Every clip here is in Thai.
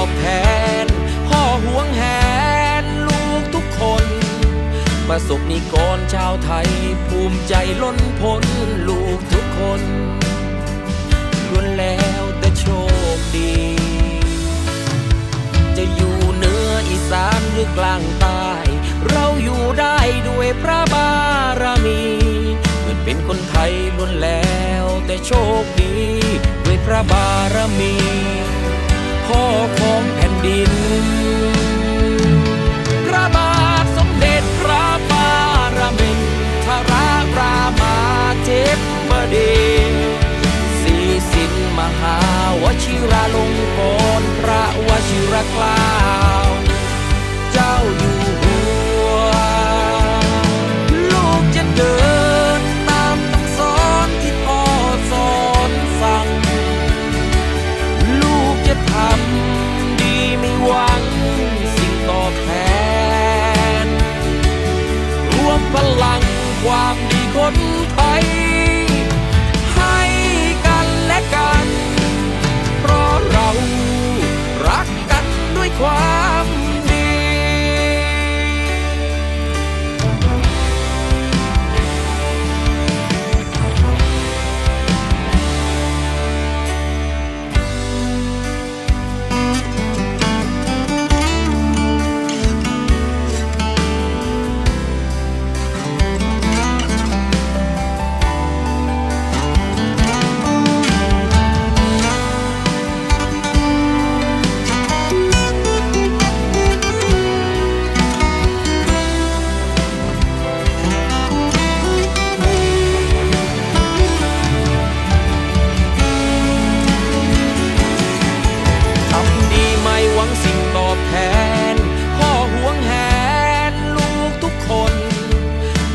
อบแทน พ่อห่วงแหนลูกทุกคน ประสบนิกรชาวไทย ภูมิใจล้นพ้นลูกทุกคนล้วนแล้วแต่โชคดี จะอยู่เหนืออีสานหรือกลางใต้เราอยู่ได้ด้วยพระบารมีเกิดเป็นคนไทยล้วนแล้วแต่โชคดี ด้วยพระบารมี พ่อของแผ่นดิน พลังความดีคนไทย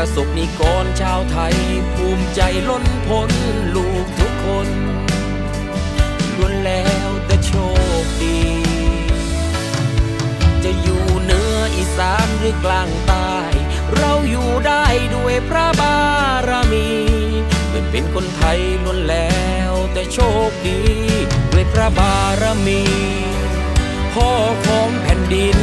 ประสบนิกรชาวไทย ภูมิใจล้นพ้นลูกทุกคนล้วนแล้วแต่โชคดี จะอยู่เหนืออีสานหรือกลางใต้เราอยู่ได้ด้วยพระบารมีเกิดเป็นคนไทยล้วนแล้วแต่โชคดี ด้วยพระบารมี พ่อของแผ่นดิน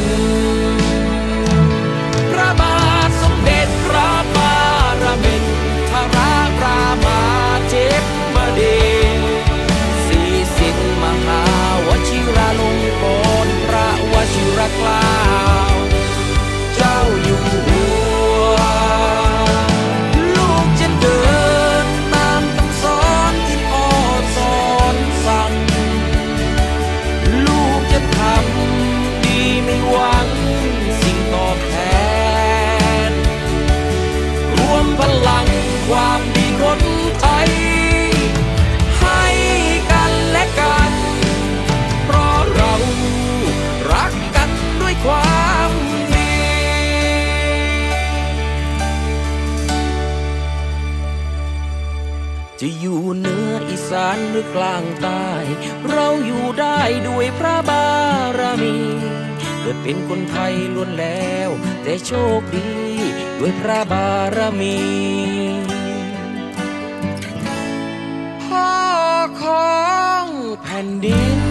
จะอยู่เหนืออีสานหรือกลางใต้เราอยู่ได้ด้วยพระบารมี เกิดเป็นคนไทยล้วนแล้ว แต่โชคดีด้วยพระบารมี พ่อของแผ่นดิน